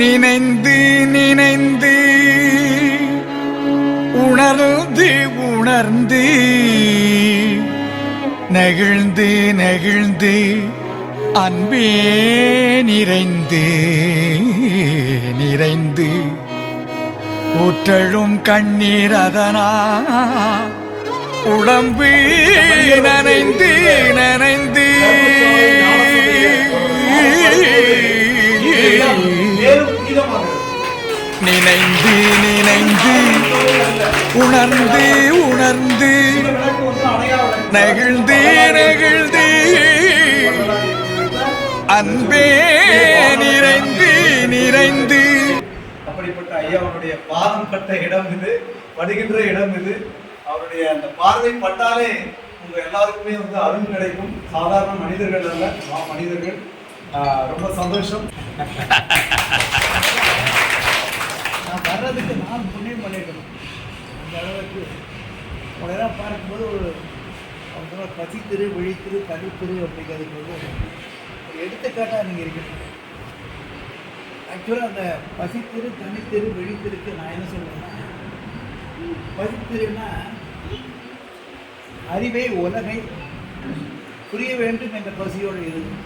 நினைந்து நினைந்து உணர்ந்து உணர்ந்து நெகிழ்ந்து நெகிழ்ந்து அன்பே நிறைந்து நிறைந்து ஊற்றழும் கண்ணீர் அதனா உடம்பு நனைந்து நனைந்து உணர்ந்து உணர்ந்து. நெகிழ்ந்து நெகிழ்ந்து. அன்பே நிறைந்து நிறைந்து. அப்படிப்பட்ட ஐயாவுடைய பாதம் பட்ட இடம் இது படுகின்ற இடம் இது. அவருடைய அந்த பார்வை பட்டாலே உங்க எல்லாருக்குமே வந்து அருள் கிடைக்கும். சாதாரண மனிதர்கள் அல்ல மனிதர்கள். ரொம்ப சந்தோஷம். நான் வர்றதுக்கு நான் புண்ணியம் பண்ணியிருக்கணும் அந்த அளவுக்கு உடனே பார்க்கும்போது ஒரு அவங்க பசித்திரு விழித்திரு தனித்திரு அப்படிங்கிறதுக்கு வந்து ஒரு எடுத்துக்காட்டாக நீங்கள் இருக்கணும் ஆக்சுவலாக அந்த பசித்திரு தனித்திரு விழித்திருக்கு நான் என்ன சொல்லுவேன்னா பசித்திருன்னா அறிவை உலகை புரிய வேண்டும் என்ற பசியோடு இருக்கு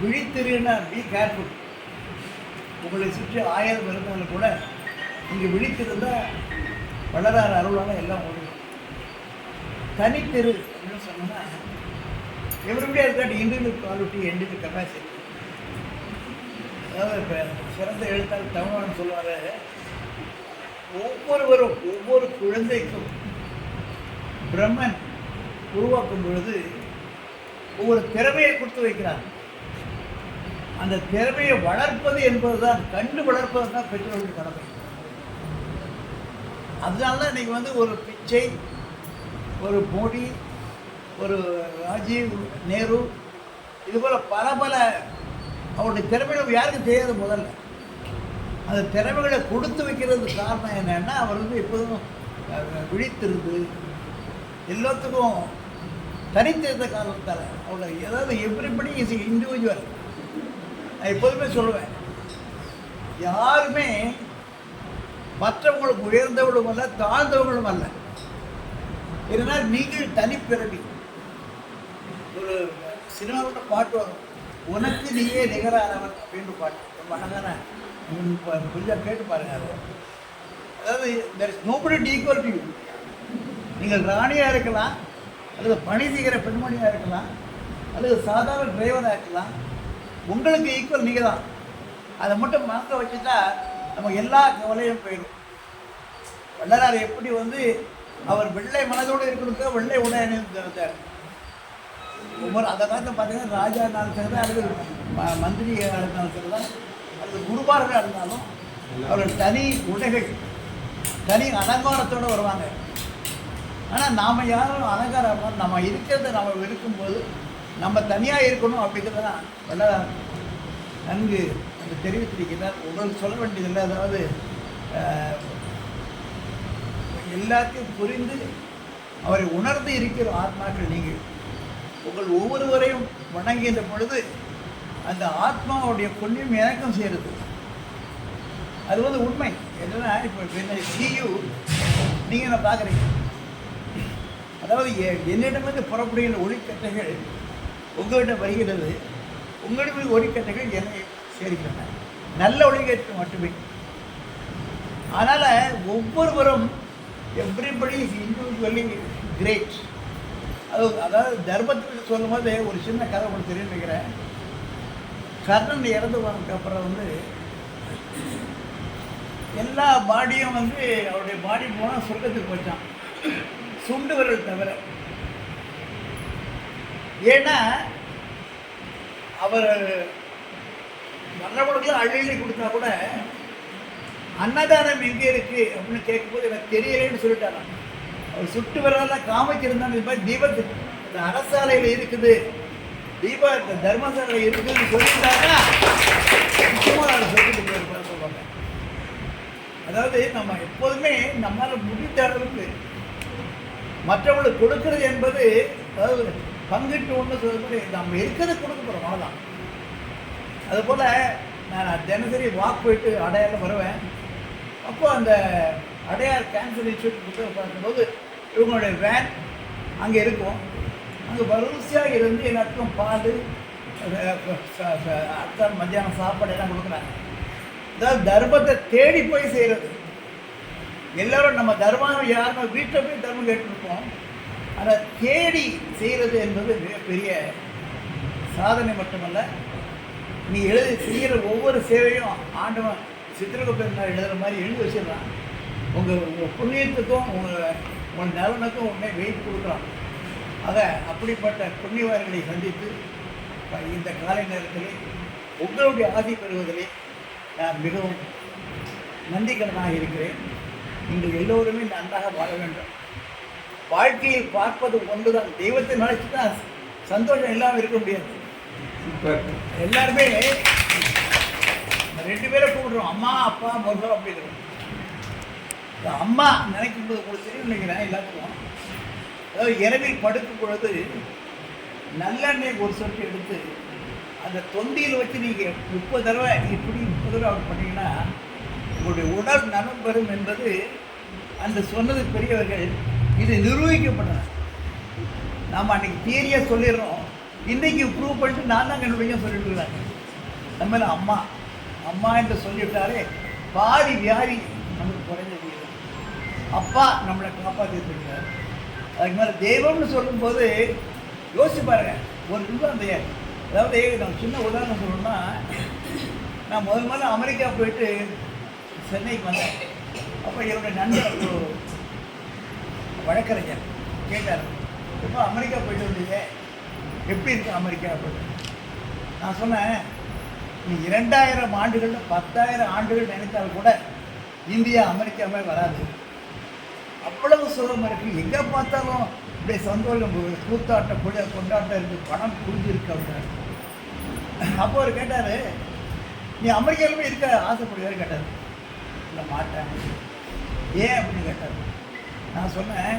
விழித்திருன்னா பி கேர்ஃபுல் உங்களை சுற்றி ஆயிரம் இருந்தாலும் கூட இங்கே விழித்திருந்தால் வளரார் அருளால் எல்லாம் ஓடும் தனித்தெரு அப்படின்னு சொன்னோம்னா எவருடைய இருக்காட்டி இண்டிவிஜுவல் குவாலிட்டி எண்டுக்கு கெப்பாசிட்டி அதாவது இப்போ சிறந்த எழுத்தாளர் தமிழ்வான் சொல்லுவார். ஒவ்வொருவரும் ஒவ்வொரு குழந்தைக்கும் பிரம்மன் உருவாக்கும் பொழுது ஒவ்வொரு திறமையை கொடுத்து வைக்கிறார். அந்த திறமையை வளர்ப்பது என்பதுதான் கண்டு வளர்ப்பது தான் பெற்றோர்கள் கடமை. அதனால தான் இன்றைக்கி வந்து ஒரு பிச்சை ஒரு மோடி ஒரு ராஜீவ் நேரு இது போல் பல பல அவருடைய திறமைகள் யாருக்கும் தெரியாது முதல்ல. அந்த திறமைகளை கொடுத்து வைக்கிறது காரணம் என்னென்னா அவர் வந்து எப்போதும் விழித்திருந்து எல்லாத்துக்கும் தனித்திருந்த காரணத்தால் அவங்கள ஏதாவது எவ்ரிபடி இஸ் இண்டிவிஜுவல் நான் எப்போதுமே சொல்லுவேன் யாருமே மற்றவங்களும் உயர்ந்தவளும் அல்ல தாழ்ந்தவங்களும் அல்ல. இதனால் நீங்கள் தனிப்பிறவி ஒரு சினிமாவோட பாட்டு வரும். உனக்கு நீயே நிகரானவன் அப்படின்னு பாட்டு. ரொம்ப அழகான கொஞ்சம் கேட்டு பாருங்க அது. அதாவது there is nobody equal to you நீங்கள் ராணியாக இருக்கலாம் அல்லது பணி செய்கிற பெண்மணியாக இருக்கலாம் அல்லது சாதாரண டிரைவராக இருக்கலாம் உங்களுக்கு ஈக்குவல் நீங்கள் தான் அதை மட்டும் மறக்க வச்சுட்டா நமக்கு எல்லா கவலையும் போயிடும். வள்ளலார் எப்படி வந்து அவர் வெள்ளை மனதோடு இருக்கணும் வெள்ளை உடை அணிந்தார் ஒவ்வொரு அந்த காலத்தில் பார்த்தீங்கன்னா ராஜா இருந்தாலும் சரி அல்லது ம- மந்திரியாக இருந்தாலும் சரி தான் அல்லது குருபார்களாக இருந்தாலும் அவர்கள் தனி உடைகள் தனி அலங்காரத்தோடு வருவாங்க. ஆனால் நாம் யாரும் அலங்காரம் நம்ம இருக்கிறத நம்ம இருக்கும்போது நம்ம தனியாக இருக்கணும் அப்படிங்கிறத தான் வள்ளலார் நன்கு அந்த தெரிவித்திருக்கிறார். உங்களுக்கு சொல்ல வேண்டியதில்லை. அதாவது எல்லாத்தையும் புரிந்து அவரை உணர்ந்து இருக்கிற ஆத்மாக்கள் நீங்கள். உங்கள் ஒவ்வொருவரையும் வணங்குகின்ற பொழுது அந்த ஆத்மாவுடைய புண்ணியம் எனக்கும் சேருது. அது வந்து உண்மை. என்னன்னா இப்போ சியூ நீங்கள் நான் பார்க்குறீங்க? அதாவது எ- என்னிடமிருந்து புறப்படுகிற ஒளிக்கட்டைகள் உங்கள்கிட்ட வருகிறது. உங்களிடமே ஒளிக்கட்டைகள் என்னை சேர்க்கின்றன நல்ல ஒளிக்கட்டு மட்டுமே. அதனால் ஒவ்வொருவரும் எவ்ரிபடி இஸ் இண்டிவிஜுவலி கிரேட் அது அதாவது தர்மத்துக்கு சொல்லும்போது ஒரு சின்ன கதை உங்களுக்கு தெரியும் நினைக்கிறேன் கர்ணன் இறந்து போனதுக்கு அப்புறம் வந்து எல்லா பாடியும் வந்து அவருடைய பாடி போனால் சொர்க்கத்துக்கு போச்சான் சுண்டு விரல் தவிர. ஏன்னா அவர் நல்லவர்களுக்கு அள்ளி கொடுத்தா கூட அன்னதானம் எங்கே இருக்கு அப்படின்னு கேட்கும்போது எனக்கு தெரியலைன்னு சொல்லிட்டாராம். அவர் சுட்டு விரலாம் காமிச்சிருந்தாங்க இது மாதிரி தீபத்து இந்த அரசாலையில் இருக்குது தீபா இந்த தர்மசாலையில் இருக்குதுன்னு சொல்லிட்டாங்கன்னா நிச்சயமா அதை சொல்லிட்டு சொல்லுவாங்க. அதாவது நம்ம எப்போதுமே நம்மளால் முடிந்த அளவுக்கு மற்றவங்களுக்கு கொடுக்கறது என்பது அதாவது பங்கிட்டு ஒன்று சொல்றது நம்ம இருக்கிறத கொடுக்க போகிறோம் அவ்வளோதான் அதுபோல் நான் தினசரி வாக் போயிட்டு அடையாரில் வருவேன். அப்போ அந்த அடையார் கேன்சர் இன்ஸ்டியூட் புத்தகம் பார்க்கும்போது இவங்களுடைய வேன் அங்கே இருக்கும். அங்கே வரிசையாக இருந்து எல்லாத்துக்கும் பால் அடுத்த மத்தியானம் சாப்பாடு எல்லாம் கொடுக்குறாங்க. அதாவது தர்மத்தை தேடி போய் செய்கிறது எல்லோரும் நம்ம தர்மம் யாருமே வீட்டில் போய் தர்மம் கேட்டுருப்போம். அதை தேடி செய்கிறது என்பது மிகப்பெரிய சாதனை மட்டுமல்ல நீ எழுதி செய்கிற ஒவ்வொரு சேவையும் ஆண்டவன் சித்திரகுப்தன் எழுதுகிற மாதிரி எழுதி வச்சிடறான். உங்கள் உங்கள் புண்ணியத்துக்கும் உங்கள் உங்கள் நலனுக்கும் உடனே வெயிட் கொடுக்குறான். ஆக அப்படிப்பட்ட புண்ணியவார்களை சந்தித்து இந்த காலை நேரத்திலே உங்களுடைய ஆசி பெறுவதிலே நான் மிகவும் நன்றிக்கடனாக இருக்கிறேன். நீங்கள் எல்லோருமே நன்றாக வாழ வேண்டும். வாழ்க்கையை பார்ப்பது ஒன்றுதான். தெய்வத்தை நினைச்சு தான் சந்தோஷம் இல்லாமல் இருக்க முடியாது. எல்லாருமே ரெண்டு பேரை கூப்பிடுறோம். அம்மா அப்பா மருமகள் அப்படிங்கிறோம் அம்மா நினைக்கும் போது கூட தெரியும் நினைக்கிறேன் எல்லாத்துக்கும். அதாவது இரவில் படுக்கும் பொழுது நல்லெண்ணெய் ஒரு சொட்டு எடுத்து அந்த தொந்தியில் வச்சு நீங்கள் முப்பது தடவை இப்படி முப்பது தடவை பண்ணீங்கன்னா உங்களுடைய உடல் நலம் பெறும் என்பது அந்த சொன்னது பெரியவர்கள் இது நிரூபிக்கப்பட்டன. நாம் அன்றைக்கி தியரியாக சொல்லிடுறோம். இன்றைக்கு ப்ரூவ் பண்ணிட்டு நான் தான் கண்டுபிடிக்க சொல்லிட்டு இருக்கிறாங்க நம்ம அம்மா. அம்மா என்று சொல்லிவிட்டாலே பாதி வியாதி நமக்கு குறைஞ்சது அப்பா நம்மளை காப்பாற்றிட்டு அதுக்கு மேலே தெய்வம்னு சொல்லும்போது யோசிச்சு பாருங்க. ஒரு நிமிஷம் அந்த அதாவது நான் சின்ன உதாரணம் சொல்லணும்னா நான் முதல் முதல்ல அமெரிக்கா போயிட்டு சென்னைக்கு வந்தேன். அப்போ என்னுடைய நண்பர் ஒரு வழக்கறிஞர் கேட்டார். இப்போ அமெரிக்கா போயிட்டு வந்தீங்க? எப்படி இருக்கு அமெரிக்கா அப்படின்னு? நான் சொன்னேன் நீ இரண்டாயிரம் ஆண்டுகள் பத்தாயிரம் ஆண்டுகள் நினைத்தால் கூட இந்தியா அமெரிக்காவே வராது. அவ்வளவு சுகம் இருக்கு. எங்கே பார்த்தாலும் இப்படி சந்தோஷம் கூத்தாட்டம் புழ கொண்டாட்டம் இருக்கு. பணம் புரிஞ்சிருக்கு அப்படின்னாரு அப்போ அவர் கேட்டார் நீ அமெரிக்காவிலுமே இருக்க ஆசைப்படுவார் கேட்டார். இல்லை மாட்டேன். ஏன் அப்படின்னு கேட்டார். நான் சொன்னேன்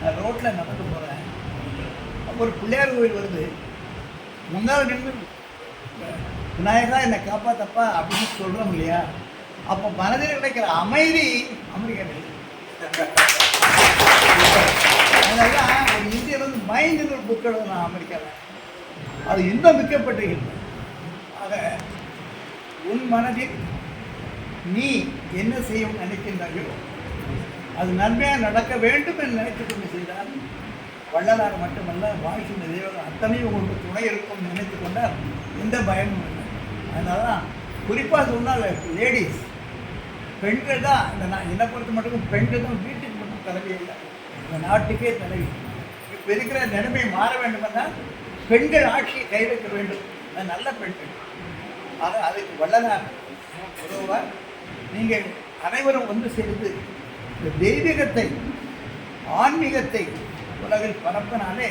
நான் ரோட்டில் நடந்து போகிறேன் ஒரு பிள்ளையார் கோயில் வருது. முன்னால் நின்று விநாயகா என்னை காப்பாத்தப்பா அப்படின்னு சொல்கிறோம் இல்லையா? அப்போ மனதில் கிடைக்கிற அமைதி அமெரிக்கா அதெல்லாம் ஒரு இந்தியர் வந்து மைண்ட் ஒரு புக் எழுதணும் அமெரிக்காவில் அது இன்னும் மிக்கப்பட்டிருக்கிறது ஆக உன் மனதில் நீ என்ன செய்யும் நினைக்கின்றாயோ அது நன்மையாக நடக்க வேண்டும் என்று நினைத்து கொண்டு செய்தால் வள்ளலார் மட்டுமல்ல வாழ்க்கையின் தெய்வம் அத்தனையும் உங்களுக்கு துணை இருக்கும் நினைத்து கொண்டால் எந்த பயமும் இல்லை. அதனால தான் குறிப்பாக சொன்னால் லேடிஸ் பெண்கள் தான் இந்த நான் என்னை பொறுத்த மட்டும் பெண்கள் தான் வீட்டுக்கு மட்டும் தலைவி இல்லை. இந்த நாட்டுக்கே தலைவி இப்போ இருக்கிற நிலைமை மாற வேண்டுமென்றால் பெண்கள் ஆட்சியை கைவிக்க வேண்டும். அது நல்ல பெண்கள். ஆக அதுக்கு வள்ளலார் உதவுவார் நீங்கள் அனைவரும் ஒன்று சேர்ந்து இந்த தெய்வீகத்தை ஆன்மீகத்தை உலகில் பரப்பினாலே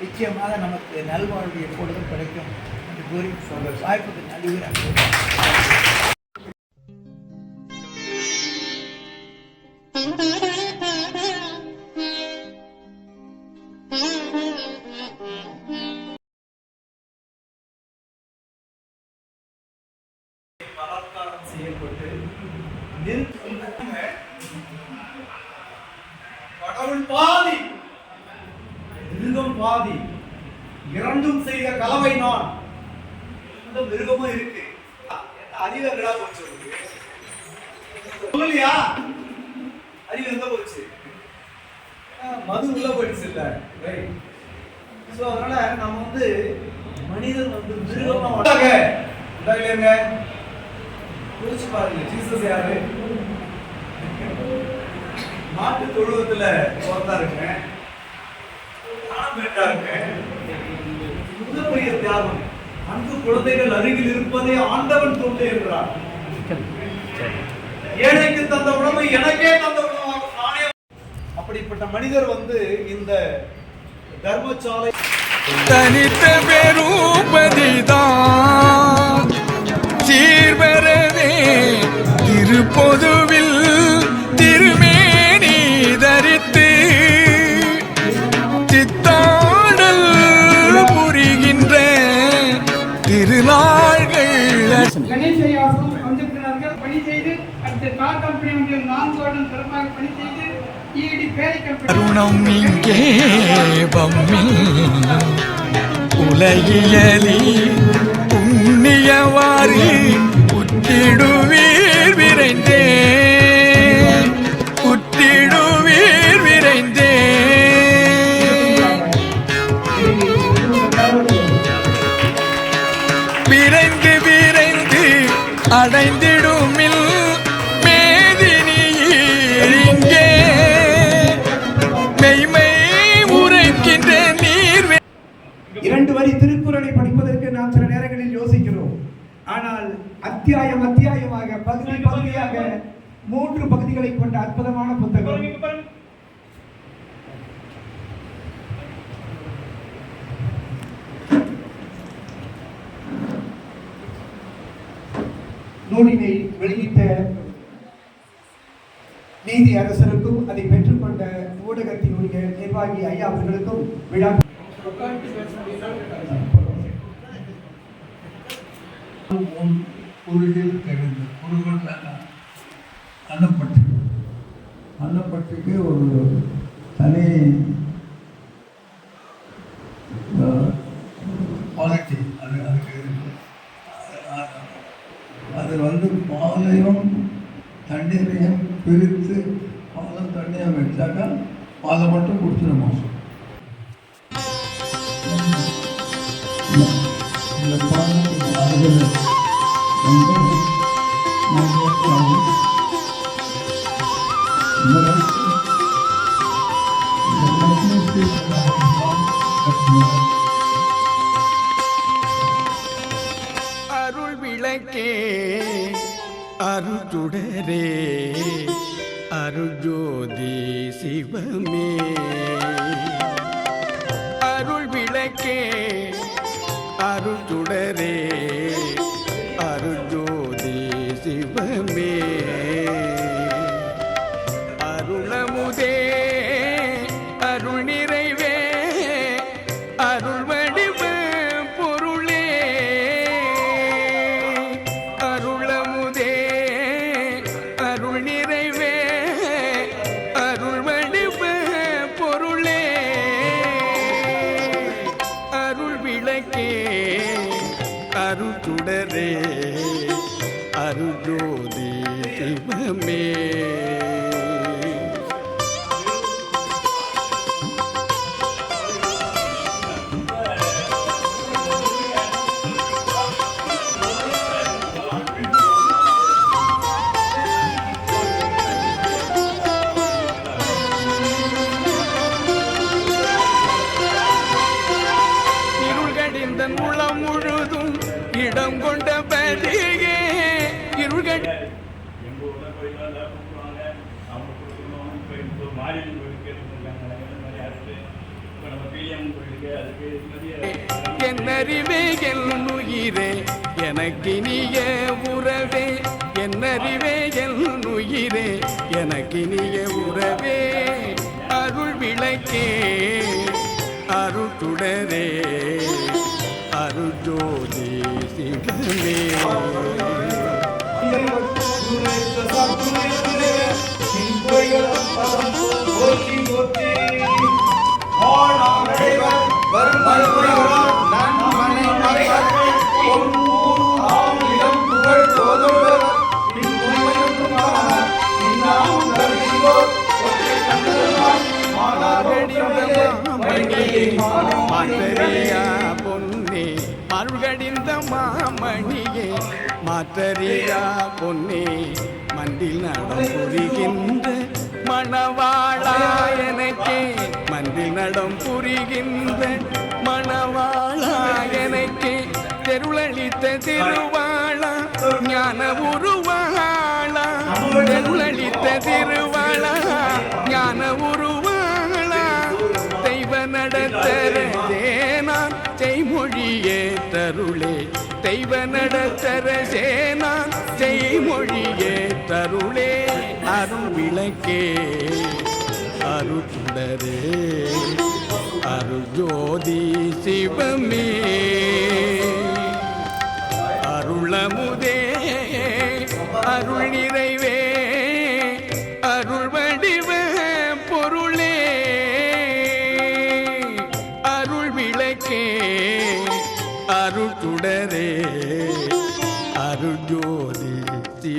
நிச்சயமாக நமக்கு நல்வாழ்வு எப்பொழுதும் கிடைக்கும் என்று கூறி வாய்ப்புக்கு நல்கிறார் அறிவு எங்கடா போச்சு? சொல்லலையா? அறிவு எங்க போச்சு. மது உள்ள போயிடுச்சு இல்ல. ஸோ அதனால நம்ம வந்து மனிதன் வந்து மிருகமா வளர்ந்தாங்க இல்லைங்க யோசிச்சு பாருங்க ஜீசஸ் யாரு? மாட்டு தொழுவத்துல பிறந்தாருங்க தானம் பெற்றாருங்க மிகப்பெரிய தியாகம். அன்பு குழந்தைகள் அருகில் இருப்பதே ஆண்டவன் தொண்டு என்றார். ஏழைக்கு தந்த உணவு எனக்கே தந்த உணவாக நானே அப்படிப்பட்ட மனிதர் வந்து இந்த தர்மசாலை தனித்த பெருபதிதான் கம்பெனி நான்கு வருடம் சிறப்பாக பணி செய்து ஈடி அருணம் இங்கே உலகியலி புண்ணியவாரி உத்திடுவீர் விரைந்து நூலினை வெளியிட்ட நீதி அரசருக்கும் அதை பெற்றுக்கொண்ட ஊடகத்தினுடைய நிர்வாகி ஐயா அவர்களுக்கும் விழா குறுகில் தெரிந்து அன்னப்பட்டு அன்னப்பட்டுக்கு ஒரு தனி குவாலிட்டி அது அதுக்கு அ- அது வந்து பாலையும் தண்ணீரையும் பிரித்து பாலம் தண்ணியாக வச்சாக்கா பாலை மட்டும் குடிச்சிட மாசம் இந்த பாலுக்கு அருகில் வந்து அருள் விளக்கே அருட்டுடரே அருள் அருள்ஜோதி சிவமே. அருள் விளக்கே அருட்டுடரே அருள் விளக்கே அருள் துடரே அருள் மாத்தரியா பொன்னே மருகடிந்த மாமணியே மாத்தரியா பொன்னே மண்டில் நடம் புரிகின்ற மணவாளா எனக்கே மண்டில் நடம் புரிகின்ற மணவாளா எனக்கே தெருளளித்த திருவாளா ஞான உருவாளா தெருளளித்த திரு நடத்தரசேனான் செய்மொழியே தருளே. தெய்வ நடத்தரசேனான் செய்மொழியே தருளே. அருள் விளக்கே. அருள் அருள் ஜோதி சிவமே.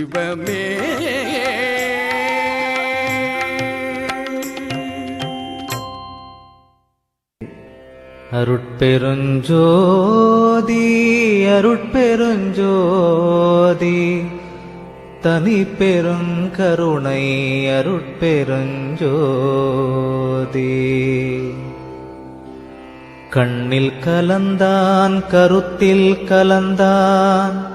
சிவமே. அருட்பெருஞ்சோதி அருட்பெருஞ்சோதி தனி பெருங்கருணை அருட்பெருஞ்சோதி. கண்ணில் கலந்தான் கருத்தில் கலந்தான்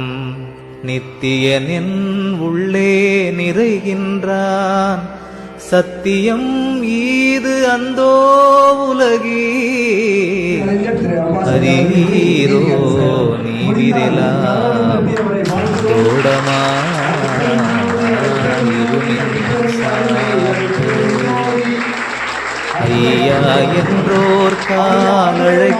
நித்தியனின் உள்ளே நிறைகின்றான். சத்தியம் ஈது அந்தோ உலகி. நீ நீவிரலாம் தோடமா ஐயா என்றோர் காலழைக்கின்றேன்.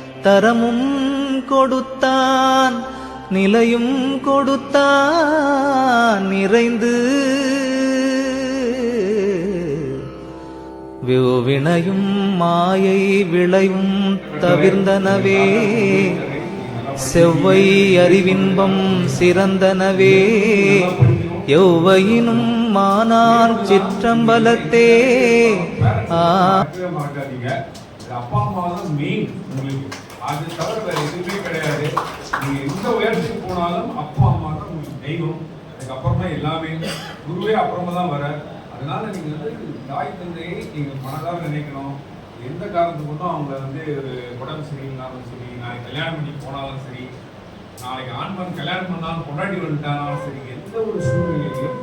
தரமும் கொடுத்தான் நிலையும் கொடுத்தான் நிறைந்து வினையும் மாயை விளையும் தவிர்ந்தனவே. செவ்வை அறிவின்பம் சிறந்தனவே. எவ்வையினும் மானார் சிற்றம்பலத்தே. ஆ. அப்பா அம்மா தான் மெயின் உங்களுக்கு. அது தவிர வேறு எதுவுமே கிடையாது. நீங்கள் எந்த உயரத்துக்கு போனாலும் அப்பா அம்மா தான் உங்களுக்கு தெய்வம். அதுக்கப்புறமா எல்லாமே. குருவே அப்புறமா தான் வர அதனால நீங்கள் வந்து தாய் தந்தையை நீங்கள் மனதாக நினைக்கணும். எந்த காரணத்துக்கு மட்டும் அவங்க வந்து உடம்பு சரியில்லாலும் சரி நாளைக்கு கல்யாணம் பண்ணி போனாலும் சரி நாளைக்கு ஆண்மன் கல்யாணம் பண்ணாலும் கொண்டாடி வந்துட்டாலும் சரி எந்த ஒரு சூழ்நிலையிலும்